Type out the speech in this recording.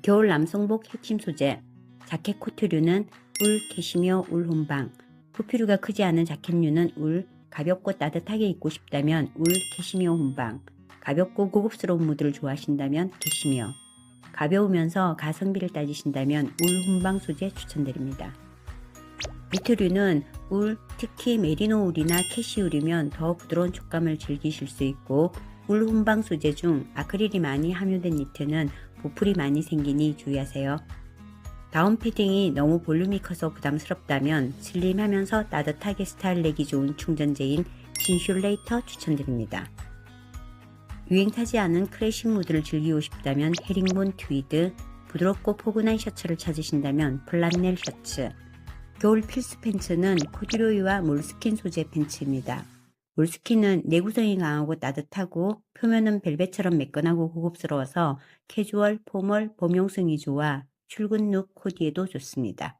겨울 남성복 핵심 소재 자켓 코트류는 울, 캐시미어, 울 혼방 부피류가 크지 않은 자켓류는 울, 가볍고 따뜻하게 입고 싶다면 울, 캐시미어 혼방 가볍고 고급스러운 무드를 좋아하신다면 캐시미어 가벼우면서 가성비를 따지신다면 울 혼방 소재 추천드립니다. 니트류는 울, 특히 메리노 울이나 캐시울이면 더 부드러운 촉감을 즐기실 수 있고 울 혼방 소재 중 아크릴이 많이 함유된 니트는 보풀이 많이 생기니 주의하세요. 다운 패딩이 너무 볼륨이 커서 부담스럽다면 슬림하면서 따뜻하게 스타일 내기 좋은 충전재인 진슐레이터 추천드립니다. 유행 타지 않은 클래식 무드를 즐기고 싶다면 헤링본 트위드, 부드럽고 포근한 셔츠를 찾으신다면 플란넬 셔츠, 겨울 필수 팬츠는 코듀로이와 몰스킨 소재 팬츠입니다. 몰스킨은 내구성이 강하고 따뜻하고 표면은 벨벳처럼 매끈하고 고급스러워서 캐주얼, 포멀, 범용성이 좋아 출근 룩 코디에도 좋습니다.